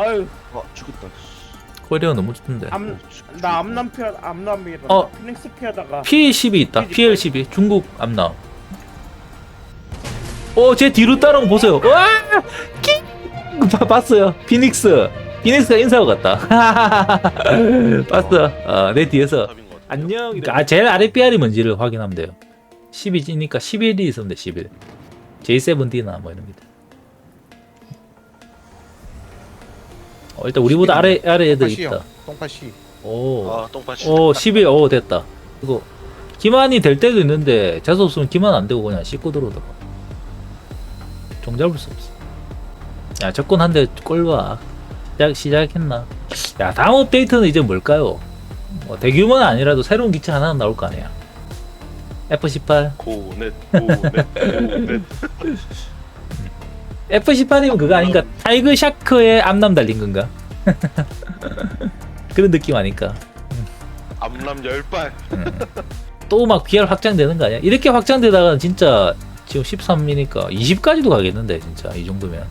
아유 아 죽었다. 코리아 너무 좋던데. 암, 나 암남 피하 암남 피하 어. 피닉스 피하다가 P12 있다. P12 중국 암나. 어, 제 뒤로 따라온 거 보세요. 와! 킹! 봐- 봤어요. 피닉스. 피닉스가 인사하고 갔다. 봤어. 어, 내 뒤에서. 답인 것 같아. 안녕. 아, 제일 아래 삐알이 뭔지를 확인하면 돼요. 12지니까 11이 있으면 돼, 11. J7D나 뭐 이런 게. 어, 일단 우리보다 아래, 아래 애들. 있다. 똥파시. 오. 아 똥파시. 오, 11, 오, 됐다. 이거, 기만이 될 때도 있는데, 재수 없으면 기만 안 되고 그냥 씻고 들어오다가. 종 잡을 수 없어. 야, 적군 한 대 꼴봐. 시작, 시작했나? 야, 다음 업데이트는 이제 뭘까요? 뭐, 대규모는 아니라도 새로운 기체 하나는 나올 거 아니야. F18. 고넷 고넷 고넷. F18이면 그거 아닌가? 타이거 샤크의 암남 달린 건가? 그런 느낌 아닐까? 암람 열발. 또막 BR 확장되는 거 아니야? 이렇게 확장되다가 진짜 지금 13이니까 20까지도 가겠는데 진짜 이 정도면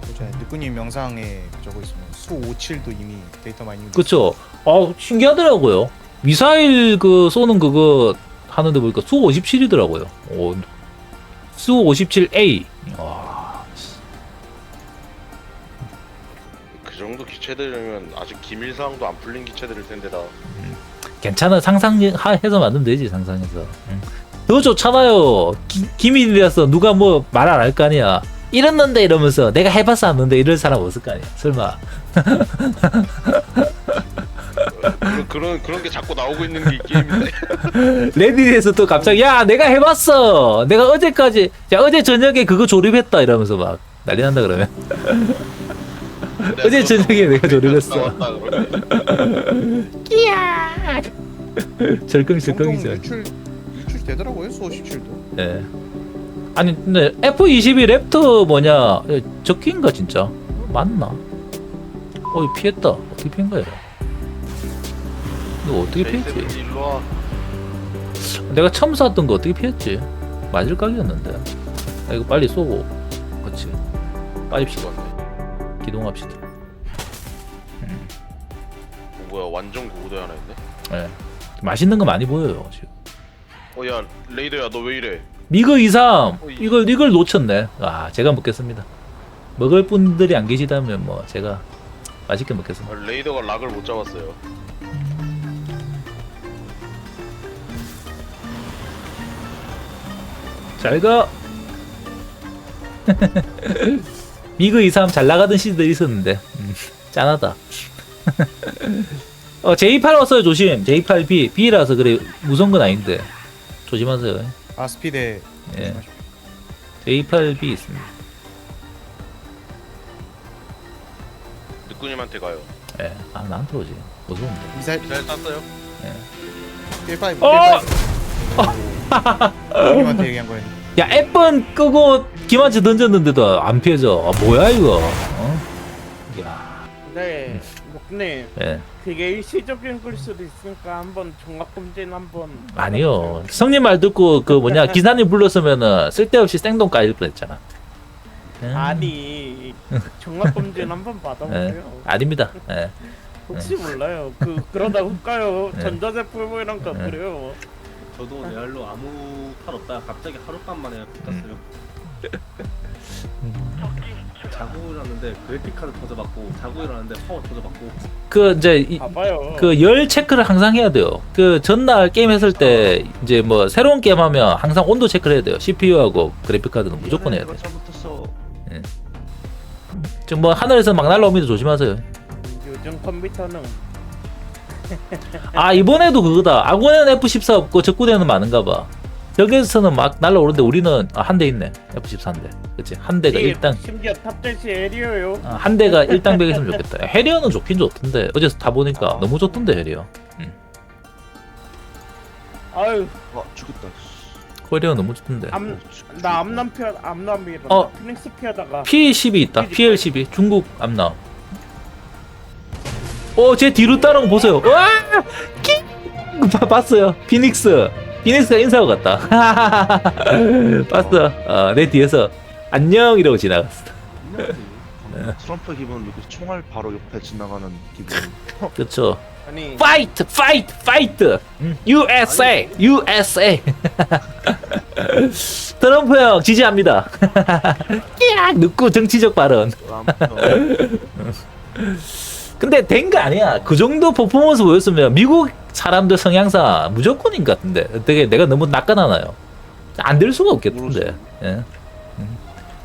보자. 느꾸님 영상에 저거 있으면 수 57도 이미 데이터 마이닝. 그쵸? 아 신기하더라고요 미사일 그 쏘는 그거 하는데 보니까 수 57이더라고요 오, 수 57A 와, 기체들이면 아직 기밀 사항도 안 풀린 기체들일 텐데다. 괜찮아 상상해서 만들면 되지 상상해서. 응. 더 좋잖아요. 기, 기밀이라서 누가 뭐 말 안 할 거 아니야. 이랬는데 이러면서 내가 해봤어 안는데 이럴 사람 없을 거 아니야. 설마. 그런 그런 그런 게 자꾸 나오고 있는 게 이 게임인데. 레딧에서 또 갑자기 야 내가 해봤어. 내가 어제까지 야 어제 저녁에 그거 조립했다 이러면서 막 난리 난다 그러면 어제 저녁에 내가 조립했어 나왔다 그러면. 절컹절컹이죠 유출 유출 되더라고요. 수 57도. 예. 아니 근데 F22 랩터 뭐냐 예, 적기인가 진짜 맞나 어 피했다 어떻게 피한 거야 이거 어떻게 피했지 제이세븐 일로 와. 내가 처음 쐈던 거 어떻게 피했지 맞을 각이었는데 아, 이거 빨리 쏘고 그렇지 빠집시다. 기동합시다 어, 뭐야 완전 고도에 하나 있네. 예. 맛있는 거 많이 보여요 지금 어야 레이더야 너 왜 이래? 미그 23 어이. 이걸 이걸 놓쳤네 아 제가 먹겠습니다 먹을 분들이 안 계시다면 뭐 제가 맛있게 먹겠습니다 아, 레이더가 락을 못 잡았어요. 잘 가 미그 23 잘 나가던 시절이 있었는데 음, 짠하다 어 J8 왔어요 조심 J8B B라서 그래 무서운 건 아닌데 조심하세요 아 스피드. 예. J8B 있습니다 느꾸님한테 가요. 예. 아 나한테 오지 무서운데 미사일 미사일 땄어요? P5. 어! 님한테 얘기한 거예요. 야 F번 끄고 기만치 던졌는데도 안 피해져. 아, 뭐야 이거? 어? 야. 네 목님. 예. 그게 일시적인 걸 수도 있으니까 한번 종합 검진 한번 아니요. 성님 말 듣고 그 뭐냐 기사님 불렀으면은 쓸데없이 생돈 까일 뻔했잖아. 음, 아니 종합 검진 한번 예. 받아보세요. 아닙니다. 예. 혹시 몰라요. 그 그러다 훅가요. 네. 전자제품이랑 거 네. 그래요 저도 레알로 아무 팔 없다가 갑자기 하룻밤 만에 붙었어요. 자고 일어났는데 그래픽 카드 터져받고 자고 일어났는데 파워 터져받고 그 이제 이, 봐봐요 그열 체크를 항상 해야 돼요. 그 전날 게임 했을 때 이제 뭐 새로운 게임 하면 항상 온도 체크를 해야 돼요. CPU하고 그래픽 카드는 무조건 해야 돼. 잘못했어. 지금 뭐 하늘에서 막 날라오면 조심하세요. 요즘 컴퓨터는 아 이번에도 그거다. 아군에는 F14 없고 적군에는 많은가 봐. 여기서는 막 날라오는데 우리는 아, 한 대 있네. F14인데. 그치? 한 대가 이게 일당 심지어 탑재시 에리어요 아, 한 대가 일당백이었으면 좋겠다. 해리어는 좋긴 좋던데. 어제 다 보니까 너무 좋던데 해리어. 아유 아 죽었다. 해리어 너무 좋던데. 암, 나 암남 피하 암남 피하 어. 피닉스 피하다가 P12 있다. PL12 중국 암나. 어, 제 뒤로 따라온 거 보세요. 와! 킹! 봐- 봤어요. 피닉스. 피닉스가 인사하고 갔다. 봤어. 어, 내 뒤에서 안녕 이러고 지나갔어. 트럼프 기분 이렇게 총알 바로 옆에 지나가는 기분. 그쵸 아니 파이트 파이트 파이트 USA USA 트럼프 형 지지합니다 야 늦고 정치적 발언 근데 된 거 아니야 그 정도 퍼포먼스 보였으면 미국 사람들 성향상 무조건인 것 같은데 어떻게 내가 너무 낚아나나요 안 될 수가 없겠던데 예. 음.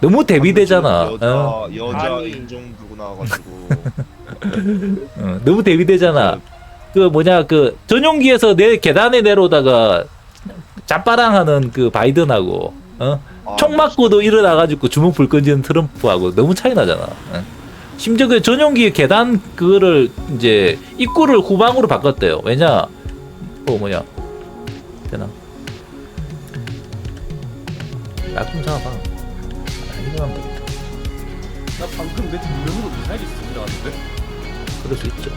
너무 대비되잖아 여자 어, 여자 아니. 인종 두고 나와가지고 어, 너무 대비되잖아 그 뭐냐 그 전용기에서 내 계단에 내려오다가 짭바랑하는 그 바이든하고 어? 아, 총 맞고도 일어나가지고 주먹 불 끈지는 트럼프하고 너무 차이 나잖아. 어? 심지어 그 전용기 계단 그거를 이제 입구를 후방으로 바꿨대요. 왜냐? 어 뭐냐? 되나? 나좀 잡아봐. 아, 이거 하면 되겠다. 나 방금 내 뒷면으로 미사일이 지나갔는데. 그럴 수 있죠.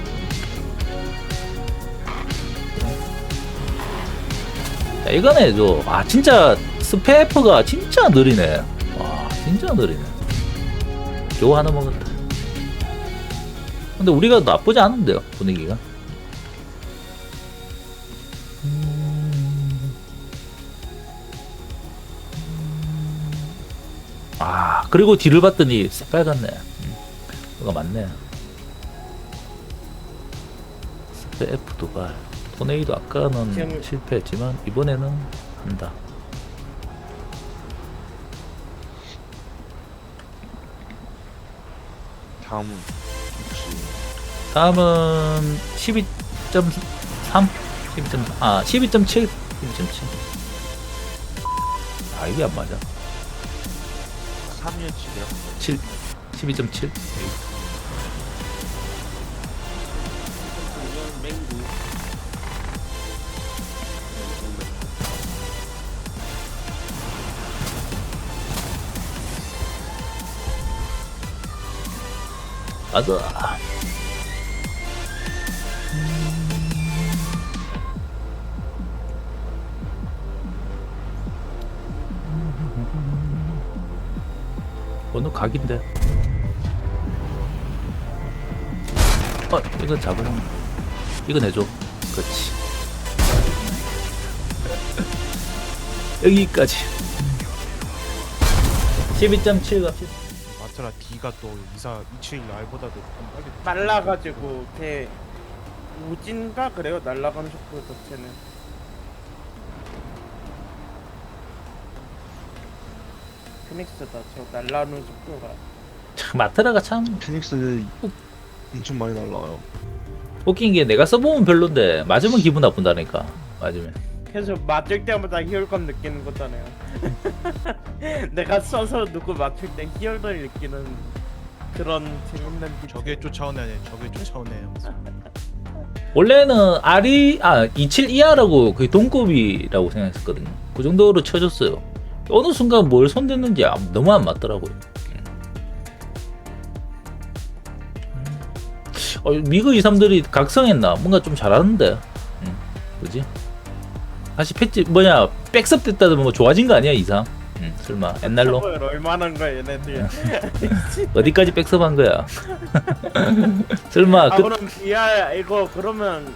자, 이거는 해줘. 아, 진짜 스페프가 진짜 느리네. 와, 진짜 느리네. 겨우 하나 먹었다. 근데 우리가 나쁘지 않은데요, 분위기가. 음. 아, 그리고 뒤를 봤더니 새빨갛네. 음, 뭐가 맞네. 스페 F 도발. 토네이도 아까는 지금- 실패했지만 이번에는 한다. 다음은 다음은 12.3? 12.3? 아, 12.7? 12.7. 아, 이게 안 맞아. 3일 치료 7. 12.7? 맹구. 어느 각인데? 어, 이건 잡으면 이건 해줘. 그렇지. 여기까지. 12.7 갑시다. 마트라 D가 또 이사 27 R보다도 좀 빨리 빨라가지고 걔 우진가 그래요 날라가는 속도 자체는 피닉스다. 저 날라오는 속도가. 참, 마트라가 참. 피닉스 엄청 많이 날라와요. 웃긴 게 내가 써보면 별론데 맞으면 기분 나쁜다니까 맞으면. 그래서 맞을 때마다 희열감 느끼는 거잖아요. 내가 써서 누구 맞출 때 희열감을 느끼는 그런 재밌는 기분. 적에 쫓아오네 적에 쫓아오네 하면서. 원래는 R이 아 27 이하라고 거의 동급이라고 생각했거든요. 그 정도로 쳐줬어요 어느 순간 뭘 손댔는지 아- 너무 안 맞더라고요. 음. 어, 미그 2, 3들이 각성했나? 뭔가 좀 잘하는데. 음, 그지? 다시 패치 뭐냐 백섭 됐다든 뭐 좋아진 거 아니야 이상? 음, 설마. 옛날로? 얼마나 한 거야 얘네들 어디까지 백섭 한 거야? 설마 아그 그럼 VR 이거 그러면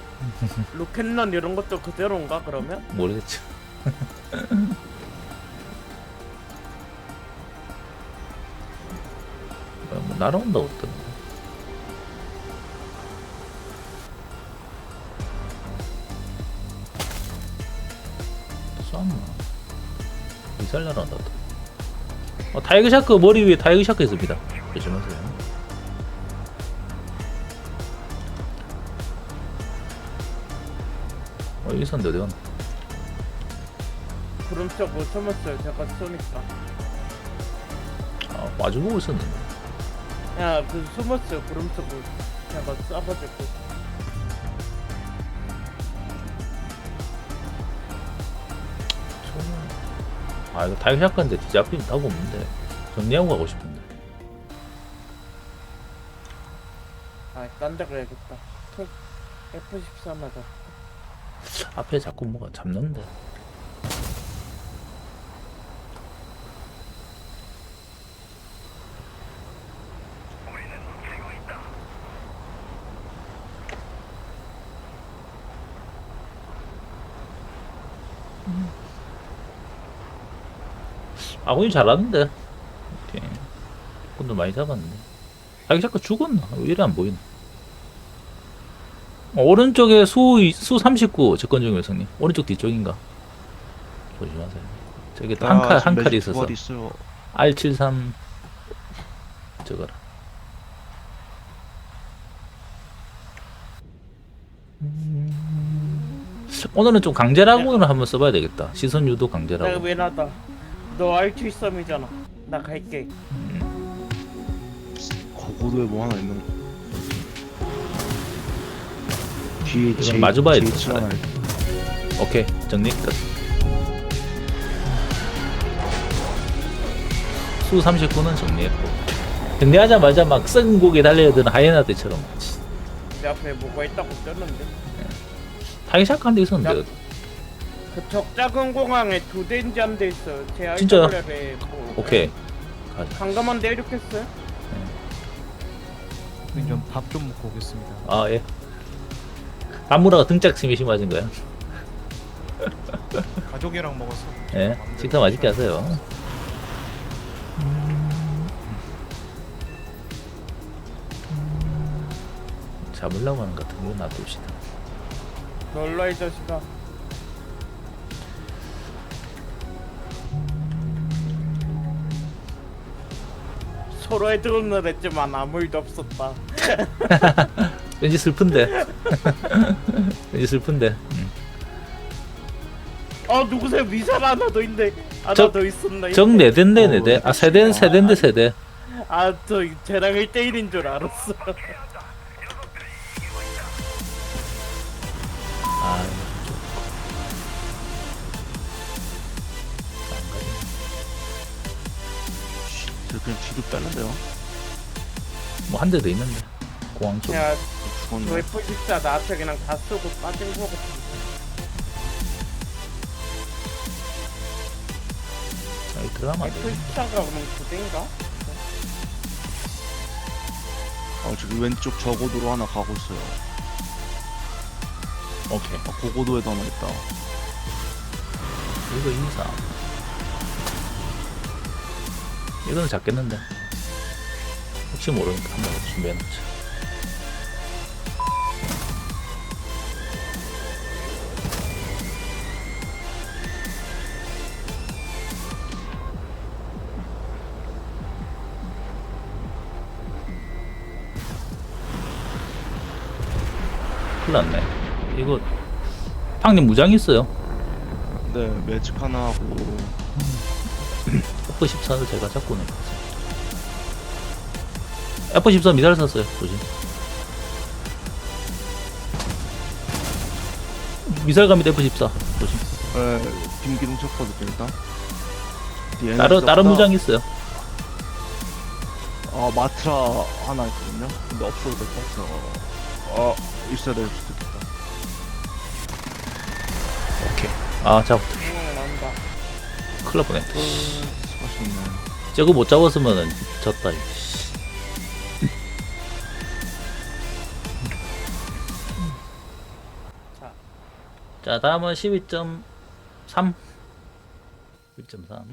로켓런 이런 것도 그대로인가 그러면? 모르겠죠. 날아온다 어떤? 쐈나? 미사일 날아온다. 또. 어, 타이거 샤크 머리 위에 타이거 샤크 있습니다. 조심하세요. 어, 여기 있었는데 어디 갔나? 구름쪽 못 참았어요 제가 쏘니까 아, 마주보고 있었는데. 야 그 숨었어요 구름쪽을 제가 쏴가지고 저는- 아, 이거 타이거 샷건인데 뒤잡히면 답 없는데. 정리하고 가고 싶은데. 아 딴 데 가야겠다 톡 F14 하자 앞에 자꾸 뭐가 잡는데. 아군이 잘하는데. 오케이. 군도 많이 잡았는데. 아, 이게 자꾸 죽었나? 왜 이래 안 보이나? 어, 오른쪽에 수, 이- 수 39, 접근 중 여성님. 오른쪽 뒤쪽인가? 조심하세요. 저기 한 칼, 한 칼이 있어서. 있어요. R73 저거라. 오늘은 좀 강제라고는 한번 써봐야 되겠다. 시선 유도 내가 강제라고. 미안하다 너 알트 썸이잖아 나 갈게 고고도에 뭐 하나 있는 거. 뒤에 이건 마주봐야 돼. J7 하나 있- 오케이 정리 끝. 수 39는 정리했고. 정리하자마자 막 썩은 고개 달려드는 하이에나들처럼 내 앞에 뭐가 있다고 떴는데 타기 시작한 데 있었는데 그 적작은 공항에 두 대인지 한대 있어요 제 진짜요? 알트랩에 뭐 오케이 가자. 강감한 데 이륙했어요? 좀 밥 좀 먹고 오겠습니다. 아 예. 안무라가 등짝 침이 심하신 거야? 가족이랑 먹었어. 예. 식사 맛있게 하세요. 잡으려고 하는 것 같은 거 놔둡시다. 놀라 이 자식아 서로의 드론을 했지만 아무 일도 없었다 왠지 슬픈데. 왠지 슬픈데. 음. 아 누구세요 미사일 하나 더 있네 하나 적- 더 있었네 정 네 대인데 네 대. 아 세 대는 세 대인데 세 대. 아저 쟤랑 1대1인 줄 알았어 저 그냥 뒤로 빼는데요. 뭐 한 대더 있는데. 공항 쪽. 야 죽었네. 저 F14 나한테 그냥 다 쓰고 빠진 거 같은데 여기 들어가면 안 돼. F14가 그럼 두 대인가? 어, 저기 왼쪽 저고도로 하나 가고 있어요. 오케이. 아, 고고도에도 하나 있다. 이거 인사. 이거는 잡겠는데. 혹시 모르니까 한번 준비해놓자. 큰일 났네. 이거, 팡님 무장 있어요? 네, 매직 하나 하고 F14를 제가 잡고 내요 F14 미사일 쐈어요. 조심. 미사일 갑니다. F14. 조심. 에, 김기동 쳤거든요 일단. 뒤에 다른 다른 없다. 무장 있어요. 아 마트라 하나 있거든요. 근데 없어도 될 것 같아요. 어, 있어야 될 수도 있겠다. 오케이. 아, 잡. 큰일 날 뻔했다. 수고하셨네. 저거 못 잡았으면은 졌다. 이거. 자. 자, 다음은 12.3. 12.3.